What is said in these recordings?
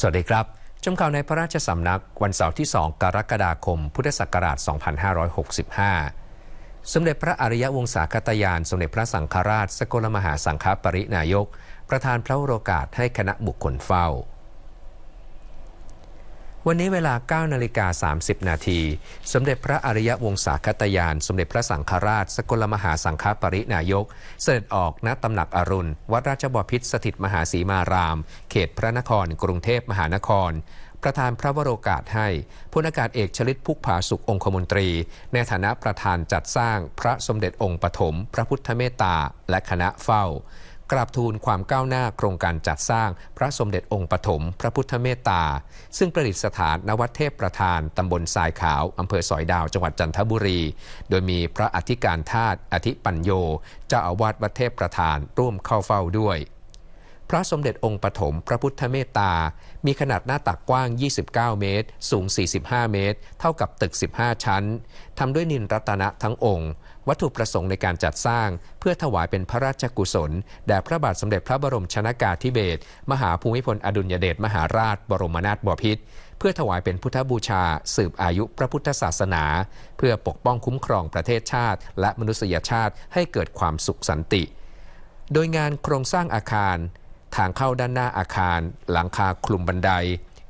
สวัสดีครับชมข่าวในพระราชสำนักวันเสาร์ที่ 2 กรกฎาคม พุทธศักราช 2565 สมเด็จพระอริยวงศาคตยาน สมเด็จพระสังฆราช สกลมหาสังฆปรินายก ประธานพระโรกาสให้คณะบุคคลเฝ้า วันนี้เวลา 9 นาฬิกา 30 นาที สมเด็จพระอริยวงศาคตยาน สมเด็จพระสังฆราช สกลมหาสังฆปรินายก เสด็จออกณตำหนักอรุณ วัดราชบพิตรสถิตมหาสีมาราม เขตพระนคร กรุงเทพมหานคร ประธานพระวโรกาสให้พลอากาศเอกชลิตพุกผาสุของคมนตรี ในฐานะประธานจัดสร้างพระสมเด็จองค์ปฐม พระพุทธเมตตาและคณะเฝ้า กราบทูลความก้าวหน้าโครงการจัดสร้างพระสมเด็จองค์ปฐมพระพุทธเมตตา ซึ่งประดิษฐานนวัดเทพประธานตำบลทรายขาวอำเภอสอยดาวจังหวัดจันทบุรี โดยมีพระอธิการธาตุอธิปัญโยเจ้าอาวาสวัดเทพประธานร่วมเข้าเฝ้าด้วยพระสมเด็จองค์ปฐมพระพุทธเมตตา มีขนาดหน้าตักกว้าง 29 เมตร สูง 45 เมตร เท่ากับตึก 15 ชั้น ทำด้วยนินรัตนะทั้งองค์ วัตถุประสงค์ในการจัดสร้าง เพื่อถวายเป็นพระราชกุศล แด่พระบาทสมเด็จพระบรมชนากาธิเบศรมหาภูมิพลอดุลยเดชมหาราช บรมนาถบพิตรเพื่อถวายเป็นพุทธบูชา สืบอายุพระพุทธศาสนา เพื่อปกป้องคุ้มครองประเทศชาติ และมนุษยชาติให้เกิดความสุขสันติ โดยงานโครงสร้างอาคาร ทางเข้าด้านหน้าอาคาร หลังคาคลุมบันได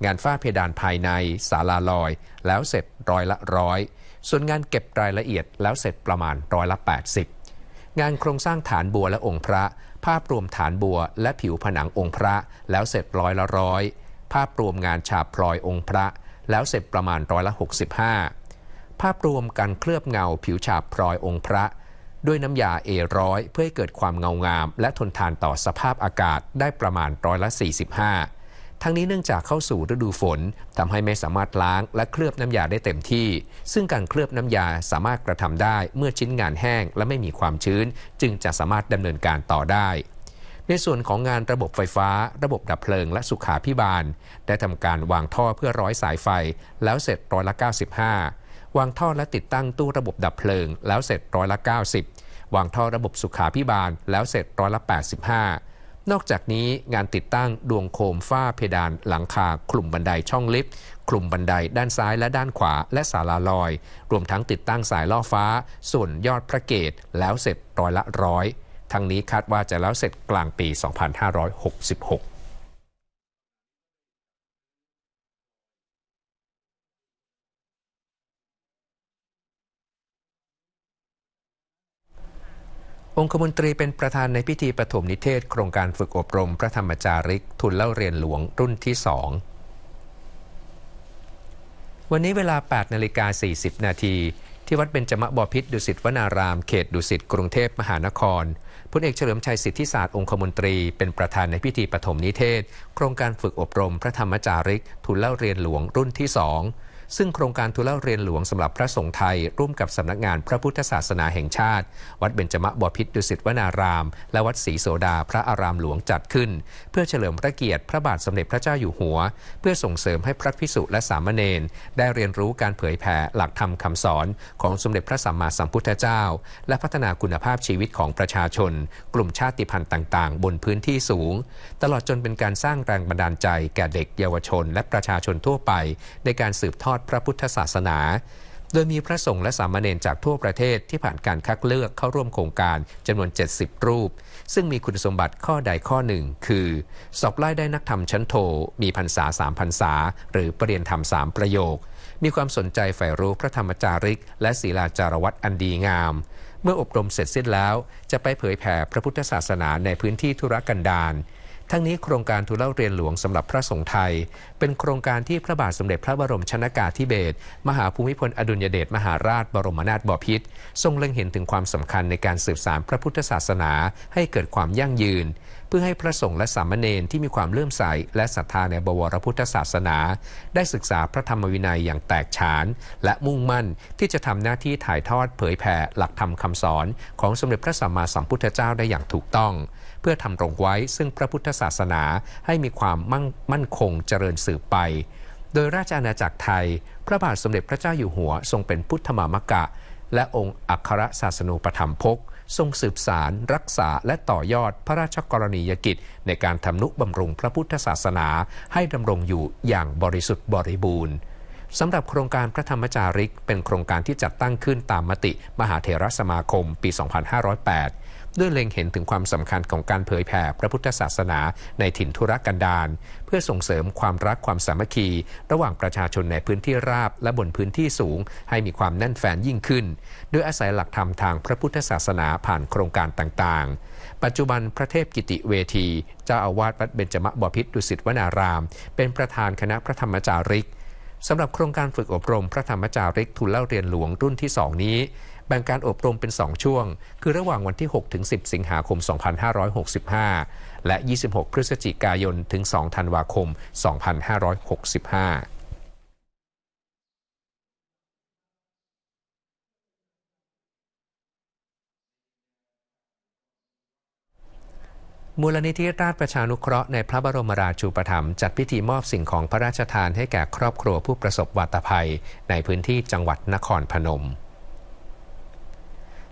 งานฝ้าเพดานภายในศาลาลอย แล้วเสร็จร้อยละร้อย ส่วนงานเก็บรายละเอียดแล้วเสร็จประมาณร้อยละ 80 งานโครงสร้างฐานบัวและองค์พระ ภาพรวมฐานบัวและผิวผนังองค์พระ แล้วเสร็จร้อยละร้อยภาพรวมงานฉาบพลอยองค์พระ แล้วเสร็จประมาณร้อยละ 65 ภาพรวมการเคลือบเงาผิวฉาบพลอยองค์พระ ด้วยน้ำยาเอร้อยเพื่อให้เกิดความเงางาม และทนทานต่อสภาพอากาศได้ประมาณร้อยละ 45 ทั้งนี้เนื่องจากเข้าสู่ฤดูฝนทำให้ไม่สามารถล้างและเคลือบน้ำยาได้เต็มที่ ซึ่งการเคลือบน้ำยาสามารถกระทำได้เมื่อชิ้นงานแห้งและไม่มีความชื้น จึงจะสามารถดำเนินการต่อได้ในส่วนของงานระบบไฟฟ้า ระบบดับเพลิงและสุขาพิบาล ได้ทำการวางท่อเพื่อร้อยสายไฟ แล้วเสร็จร้อยละ 95 วางท่อและติดตั้งตู้ระบบดับเพลิง แล้วเสร็จร้อยละ 90 วางท่อระบบสุขาพิบาล แล้วเสร็จร้อยละ 85 นอกจากนี้งานติดตั้งดวงโคมฝ้าเพดานหลังคาคลุมบันไดช่องลิฟต์คลุมบันไดด้านซ้ายและด้านขวา และศาลาลอย รวมทั้งติดตั้งสายล่อฟ้า ส่วนยอดพระเกตแล้วเสร็จร้อยละร้อยทั้งนี้คาดว่าจะแล้วเสร็จกลางปี 2566 องคมนตรีเป็นประธานในพิธีปฐมนิเทศ โครงการฝึกอบรมพระธรรมจาริก ทุนเล่าเรียนหลวงรุ่นที่สองวันนี้เวลา 8นาฬิกา40 นาทีที่วัดเบญจมบพิษดุสิตวนาราม เขตดุสิตกรุงเทพมหานครพลเอกเฉลิมชัยสิทธิศาสตร์องคมนตรี เป็นประธานในพิธีปฐมนิเทศ โครงการฝึกอบรม พระธรรมจาริกทุนเล่าเรียนหลวงรุ่นที่สอง ซึ่งโครงการทุเลาเรียนหลวงสำหรับพระสงฆ์ไทย ร่วมกับสำนักงานพระพุทธศาสนาแห่งชาติ วัดเบญจมบพิตรดุสิตวนาราม และวัดศรีโสดาพระอารามหลวงจัดขึ้น เพื่อเฉลิมพระเกียรติพระบาทสมเด็จพระเจ้าอยู่หัว เพื่อส่งเสริมให้พระภิกษุและสามเณรได้เรียนรู้การเผยแผ่หลักธรรมคำสอนของสมเด็จพระสัมมาสัมพุทธเจ้า และพัฒนาคุณภาพชีวิตของประชาชน กลุ่มชาติพันธุ์ต่างๆ บนพื้นที่สูง ตลอดจนเป็นการสร้างแรงบันดาลใจแก่เด็กเยาวชน และประชาชนทั่วไป ในการสืบทอดพระพุทธศาสนา โดยมีพระสงฆ์และสามเณรจากทั่วประเทศที่ผ่านการคัดเลือกเข้าร่วมโครงการจำนวน 70 รูป ซึ่งมีคุณสมบัติข้อใดข้อหนึ่ง คือ สอบไล่ได้นักธรรมชั้นโท มีพรรษาสามพรรษา หรือปรริญญาธรรมสามประโยค มีความสนใจใฝ่รู้พระธรรมจาริก และศีลาจารวัตอันดีงามเมื่ออบรมเสร็จสิ้นแล้ว จะไปเผยแผ่พระพุทธศาสนาในพื้นที่ธุรกันดาร ทั้งนี้โครงการทุเล่าเรียนหลวงสำหรับพระสงฆ์ไทย เป็นโครงการที่พระบาทสมเด็จพระบรมชนากาธิเบศรมหาภูมิพลอดุลยเดชมหาราชบรมนาถบพิตรทรงเล็งเห็นถึงความสำคัญในการสืบสานพระพุทธศาสนาให้เกิดความยั่งยืน เพื่อให้พระสงฆ์และสามเณรที่มีความเลื่อมใสและศรัทธาในบวรพุทธศาสนา ได้ศึกษาพระธรรมวินัยอย่างแตกฉาน และมุ่งมั่นที่จะทำหน้าที่ถ่ายทอดเผยแผ่หลักธรรมคำสอน ของสมเด็จพระสัมมาสัมพุทธเจ้าได้อย่างถูกต้อง เพื่อทำรงไว้ซึ่งพระพุทธศาสนาให้มีความมั่งมั่นคงเจริญสืบไป โดยราชอาณาจักรไทย พระบาทสมเด็จพระเจ้าอยู่หัว ทรงเป็นพุทธมามกะ และองค์อัครศาสนูปธรรมพกทรงสืบสาร รักษาและต่อยอดพระราชกรณียกิจ ในการทำนุบำรุงพระพุทธศาสนา ให้ดำรงอยู่อย่างบริสุทธิ์บริบูรณ์สำหรับโครงการพระธรรมจาริก เป็นโครงการที่จัดตั้งขึ้นตามมติมหาเถรสมาคมปี 2508 ด้วยเล็งเห็นถึงความสำคัญของการเผยแผ่พระพุทธศาสนาในถิ่นธุรกันดารเพื่อส่งเสริมความรักความสามัคคี ระหว่างประชาชนในพื้นที่ราบและบนพื้นที่สูง ให้มีความแน่นแฟนยิ่งขึ้น โดยอาศัยหลักธรรมทางพระพุทธศาสนาผ่านโครงการต่างๆ ปัจจุบันพระเทพกิติเวทีเจ้าอาวาสวัดเบญจมบพิตรดุสิตวนาราม เป็นประธานคณะพระธรรมจาริกสำหรับโครงการฝึกอบรมพระธรรมจาริกทุนเล่าเรียนหลวงรุ่นที่2นี้ แบ่งการอบรมเป็น 2 ช่วง คือระหว่างวันที่ 6 ถึง 10 สิงหาคม 2565 และ 26 พฤศจิกายน ถึง 2 ธันวาคม 2565มูลนิธิราชประชานุเคราะห์ในพระบรมราชูปถัมภ์จัดพิธีมอบสิ่งของพระราชทานให้แก่ครอบครัวผู้ประสบวาตภัย ในพื้นที่จังหวัดนครพนม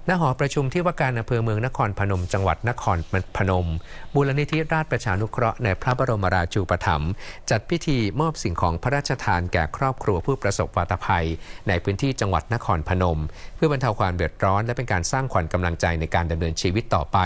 ณหอประชุมที่ว่าการอำเภอเมืองนครพนม จังหวัดนครพนมมูลนิธิราชประชานุเคราะห์ในพระบรมราชูปถัมภ์จัดพิธีมอบสิ่งของพระราชทานแก่ครอบครัวผู้ประสบวาตภัย ในพื้นที่จังหวัดนครพนม เพื่อบรรเทาความเดือดร้อน และเป็นการสร้างขวัญกำลังใจในการดำเนินชีวิตต่อไป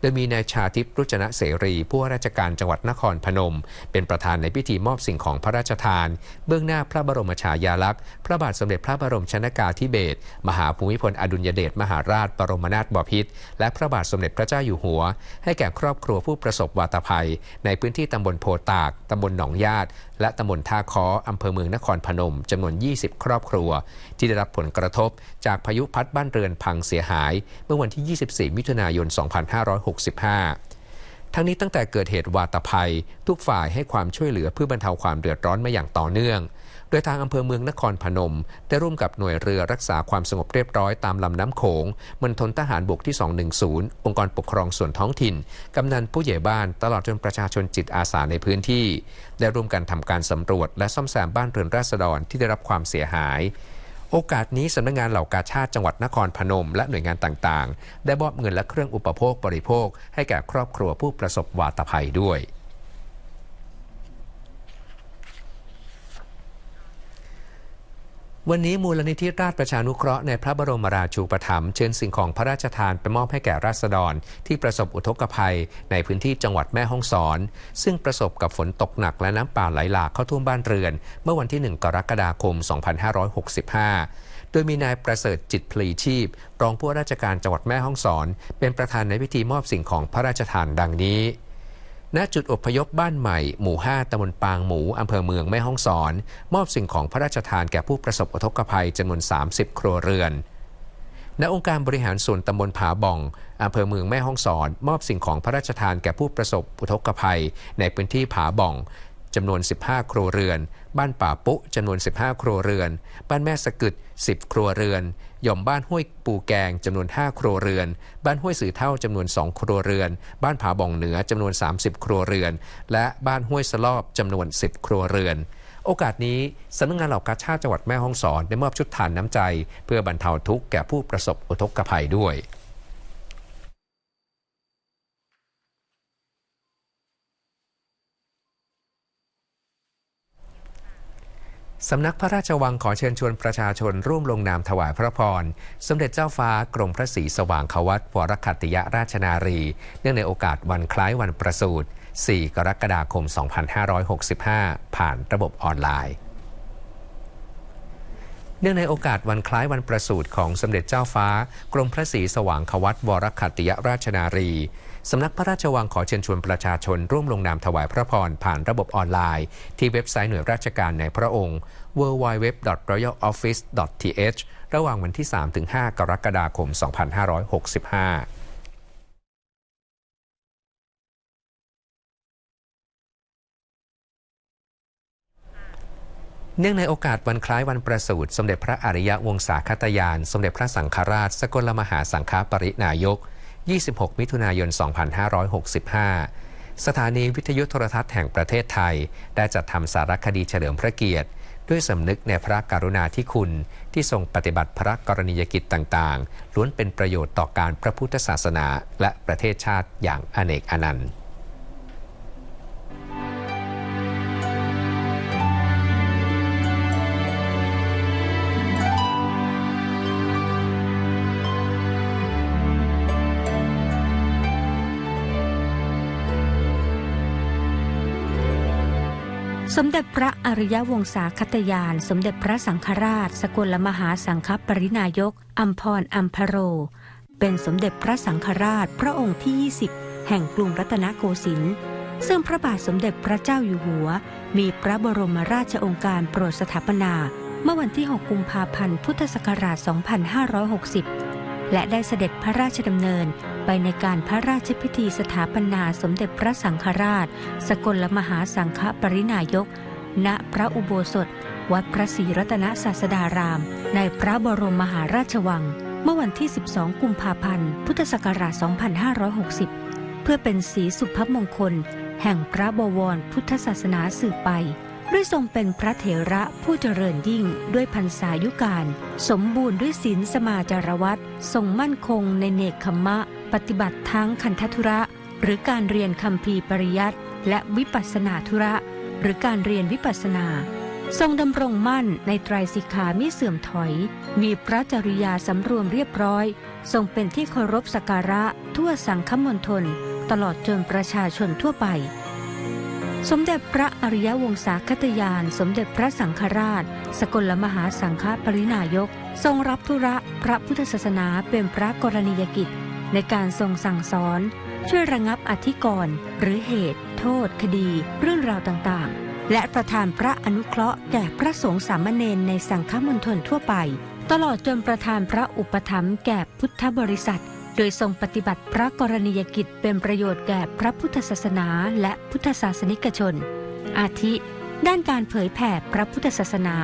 โดยมีนายชาทิพย์รุจนะเสรีผู้ว่าราชการจังหวัดนครพนม เป็นประธานในพิธีมอบสิ่งของพระราชทาน เบื้องหน้าพระบรมฉายาลักษณ์พระบาทสมเด็จพระบรมชนากาธิเบศรมหาภูมิพลอดุลยเดชมหาราชบรมนาถบพิตรและพระบาทสมเด็จพระเจ้าอยู่หัว ให้แก่ครอบครัวผู้ประสบวาตภัย ในพื้นที่ตำบลโพตาก ตำบลหนองญาติ และตำบลท่าคออำเภอเมืองนครพนมจำนวน 20 ครอบครัว ที่ได้รับผลกระทบจากพายุพัดบ้านเรือนพังเสียหาย เมื่อวันที่ 24 มิถุนายน 2565 ทั้งนี้ตั้งแต่เกิดเหตุวาตภัย ทุกฝ่ายให้ความช่วยเหลือเพื่อบรรเทาความเดือดร้อนมาอย่างต่อเนื่อง โดยทางอำเภอเมืองนครพนม ได้ร่วมกับหน่วยเรือรักษาความสงบเรียบร้อยตามลำน้ำโขงมณฑลทหารบกที่ 210 องค์กรปกครองส่วนท้องถิ่น กำนันผู้ใหญ่บ้านตลอดจนประชาชนจิตอาสาในพื้นที่ ได้ร่วมกันทำการสำรวจและซ่อมแซมบ้านเรือนราษฎรที่ได้รับความเสียหาย โอกาสนี้สำนักงงานเหล่ากาชาติจังหวัดนครพนม และหน่วยงานต่างๆ ได้มอบเงินและเครื่องอุปโภคบริโภค ให้แก่ครอบครัวผู้ประสบวาตภัยด้วย วันนี้มูลนิธิราชประชานุเคราะห์ในพระบรมราชูปถัมภ์เชิญสิ่งของพระราชทานไปมอบให้แก่ราษฎร ที่ประสบอุทกภัยในพื้นที่จังหวัดแม่ฮ่องสอน ซึ่งประสบกับฝนตกหนักและน้ำป่าไหลหลากเข้าท่วมบ้านเรือน เมื่อวันที่ 1 กรกฎาคม 2565 โดยมีนายประเสริฐจิตพลีชีพ รองผู้ว่าราชการจังหวัดแม่ฮ่องสอน เป็นประธานในพิธีมอบสิ่งของพระราชทานดังนี้ ณจุดอพยพบ้านใหม่ หมู่ 5ตำบลปางหมูอำเภอเมืองแม่ฮ่องสอน มอบสิ่งของพระราชทานแก่ผู้ประสบอุทกภัยจำนวน 30 ครัวเรือนณองค์การบริหารส่วนตำบลผาบ่องอำเภอเมืองแม่ฮ่องสอน มอบสิ่งของพระราชทานแก่ผู้ประสบอุทกภัย ในพื้นที่ผาบ่อง จำนวน 15 ครัวเรือน บ้านป่าปุ๊จำนวน 15 ครัวเรือน บ้านแม่สะกึด 10 ครัวเรือน หย่อมบ้านห้วยปูแกงจำนวน 5 ครัวเรือน บ้านห้วยสือเท่าจำนวน 2 ครัวเรือน บ้านผาบ่องเหนือจำนวน 30 ครัวเรือน และบ้านห้วยสลอบจำนวน 10 ครัวเรือนโอกาสนี้สำนักงงานเหล่ากาชาติจังหวัดแม่ฮ่องสอนได้มอบชุดทานน้ำใจ เพื่อบรรเทาทุกข์แก่ผู้ประสบอุทกภัยด้วย สำนักพระราชวังขอเชิญชวนประชาชนร่วมลงนามถวายพระพร สมเด็จเจ้าฟ้ากรมพระศรีสว่างควัตวรคัติยราชนารี เนื่องในโอกาสวันคล้ายวันประสูติ 4 กรกฎาคม 2565 ผ่านระบบออนไลน์ เนื่องในโอกาสวันคล้ายวันประสูติของสมเด็จเจ้าฟ้ากรมพระศรีสว่างควัตวรคัติยราชนารี สำนักพระราชวังขอเชิญชวนประชาชนร่วมลงนามถวายพระพรผ่านระบบออนไลน์ ที่เว็บไซต์หน่วยราชการในพระองค์ www.royaloffice.th ระหว่างวันที่ 3-5 กรกฎาคม 2565เนื่องในโอกาสวันคล้ายวันประสูติสมเด็จพระอริยวงศาคตยาน สมเด็จพระสังฆราช สกลมหาสังฆปรินายก 26 มิถุนายน 2565 สถานีวิทยุโทรทัศน์แห่งประเทศไทย ได้จัดทำสารคดีเฉลิมพระเกียรติ ด้วยสำนึกในพระกรุณาธิคุณ ที่ทรงปฏิบัติพระกรณียกิจต่างๆ ล้วนเป็นประโยชน์ต่อการพระพุทธศาสนา และประเทศชาติอย่างอเนกอนันต์ สมเด็จพระอริยวงศาคตยาน สมเด็จพระสังฆราช สกลมหาสังฆปรินายกอัมพรอัมพโร เป็นสมเด็จพระสังฆราชพระองค์ที่ 20 แห่งกรุงรัตนโกสินทร์ซึ่งพระบาทสมเด็จพระเจ้าอยู่หัว มีพระบรมราชองค์การโปรดสถาปนา เมื่อวันที่ 6 กุมภาพันธ์ พุทธศักราช 2560 และได้เสด็จพระราชดำเนินไปในการพระราชพิธีสถาปนาสมเด็จพระสังฆราช สกลมหาสังฆปรินายก ณพระอุโบสถ วัดพระศรีรัตนศาสดาราม ในพระบรมมหาราชวัง เมื่อวันที่ 12 กุมภาพันธ์ พุทธศักราช 2560 เพื่อเป็นสีสุภมงคล แห่งพระบวรพุทธศาสนาสืบไป ด้วยทรงเป็นพระเถระผู้เจริญยิ่งด้วยพรรษายุการ สมบูรณ์ด้วยศีลสมาจารวัตรทรงมั่นคงในเนกขมมะ ปฏิบัติทั้งคันธทุระ หรือการเรียนคำพีปริยัตและวิปัสนาธุระ หรือการเรียนวิปัสสนา ทรงดำรงมั่นในไตรสิกขามิเสื่อมถอย มีพระจริยาสำรวมเรียบร้อย ทรงเป็นที่เคารพสักการะทั่วสังคมณฑลตลอดจนประชาชนทั่วไป สมเด็จพระอริยวงศาคตยาน สมเด็จพระสังฆราช สกลมหาสังฆปรินายก ทรงรับธุระพระพุทธศาสนาเป็นพระกรณียกิจ ในการทรงสั่งสอน ช่วยระงับอธิกรณ์หรือเหตุ โทษ คดี เรื่องราวต่างๆ และประทานพระอนุเคราะห์แก่พระสงฆ์สามเณรในสังฆมณฑลทั่วไป ตลอดจนประทานพระอุปถัมภ์แก่พุทธบริษัท โดยทรงปฏิบัติพระกรณียกิจเป็นประโยชน์แก่พระพุทธศาสนาและพุทธศาสนิกชน อาทิ ด้านการเผยแผ่พระพุทธศาสนา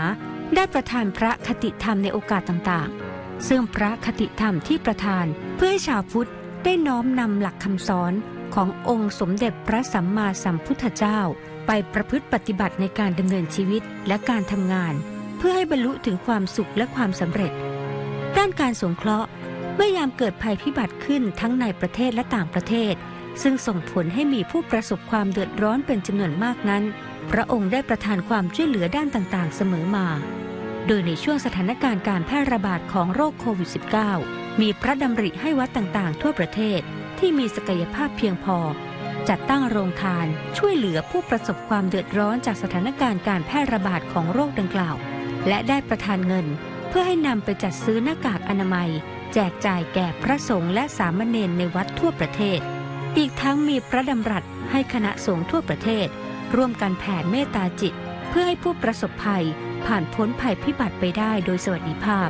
ได้ประทานพระคติธรรมในโอกาสต่างๆ ซึ่งพระคติธรรมที่ประทานเพื่อให้ชาวพุทธได้น้อมนำหลักคำสอนขององค์สมเด็จพระสัมมาสัมพุทธเจ้า ไปประพฤติปฏิบัติในการดำเนินชีวิตและการทำงาน เพื่อให้บรรลุถึงความสุขและความสำเร็จ ด้านการสงเคราะห์ เมื่อยามเกิดภัยพิบัติขึ้นทั้งในประเทศและต่างประเทศ ซึ่งส่งผลให้มีผู้ประสบความเดือดร้อนเป็นจำนวนมากนั้น พระองค์ได้ประทานความช่วยเหลือด้านต่างๆ เสมอมา โดยในช่วงสถานการณ์การแพร่ระบาดของโรคโควิด -19 มีพระดำริให้วัดต่างๆ ทั่วประเทศที่มีศักยภาพเพียงพอ จัดตั้งโรงทานช่วยเหลือผู้ประสบความเดือดร้อนจากสถานการณ์การแพร่ระบาดของโรคดังกล่าว และได้ประทานเงิน เพื่อให้นำไปจัดซื้อหน้ากากอนามัย จกจ่ายแก่พระสงฆ์และสามเณรในวัดทั่วประเทศ อีกทั้งมีพระดำรัสให้คณะสงฆ์ทั่วประเทศ ร่วมกันแผ่เมตตาจิต เพื่อให้ผู้ประสบภัย ผ่านพ้นภัยพิบัติไปได้โดยสวัสดิภาพ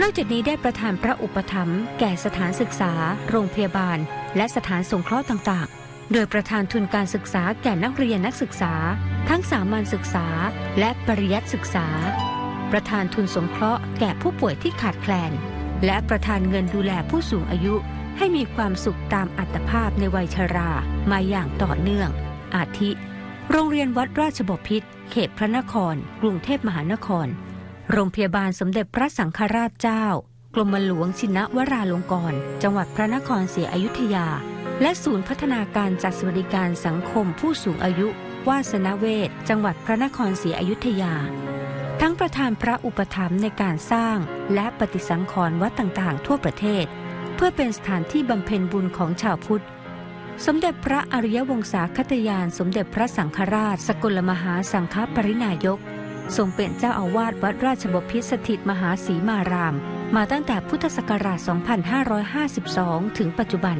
นอกจากนี้ได้ประทานพระอุปถัมภ์แก่สถานศึกษา โรงพยาบาล และสถานสงเคราะห์ต่างๆ โดยประทานทุนการศึกษาแก่นักเรียนนักศึกษา ทั้งสามัญศึกษา และปริยัติศึกษา ประทานทุนสงเคราะห์แก่ผู้ป่วยที่ขาดแคลน และประทานเงินดูแลผู้สูงอายุให้มีความสุขตามอัตภาพในวัยชรามาอย่างต่อเนื่อง อาทิ โรงเรียนวัดราชบพิตรเขตพระนคร กรุงเทพมหานคร โรงพยาบาลสมเด็จพระสังฆราชเจ้า กรมหลวงชินวราลงกรณ์จังหวัดพระนครศรีอยุธยา และศูนย์พัฒนาการจัดสวัสดิการสังคมผู้สูงอายุ วาสนเวศจังหวัดพระนครศรีอยุธยา ทั้งประธานพระอุปถัมภ์ในการสร้างและปฏิสังขรณ์วัดต่างๆ ทั่วประเทศ เพื่อเป็นสถานที่บำเพ็ญบุญของชาวพุทธ สมเด็จพระอริยวงศาคตยาน สมเด็จพระสังฆราช สกลมหาสังฆปรินายก ทรงเป็นเจ้าอาวาสวัดราชบพิตรสถิตมหาสีมาราม มาตั้งแต่พุทธศักราช 2552 ถึงปัจจุบัน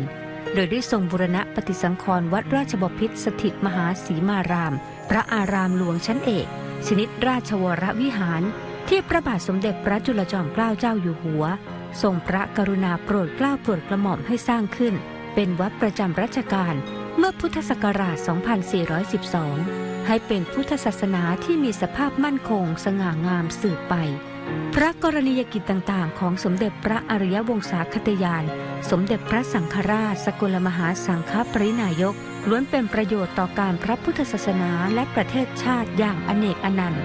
โดยได้ทรงบูรณะปฏิสังขรณ์วัดราชบพิตรสถิตมหาสีมาราม พระอารามหลวงชั้นเอก ชนิดราชวรวิหาร ที่พระบาทสมเด็จพระจุลจอมเกล้าเจ้าอยู่หัว ทรงพระกรุณาโปรดเกล้าโปรดกระหม่อมให้สร้างขึ้น เป็นวัดประจำรัชกาลเมื่อพุทธศักราช 2412 ให้เป็นพุทธศาสนาที่มีสภาพมั่นคง สง่างามสืบไป พระกรณียกิจต่าง ๆ ของสมเด็จพระอริยวงศาคตยาน สมเด็จพระสังฆราช สกลมหาสังฆปรินายก ล้วนเป็นประโยชน์ต่อการพระพุทธศาสนาและประเทศชาติอย่างอเนกอนันต์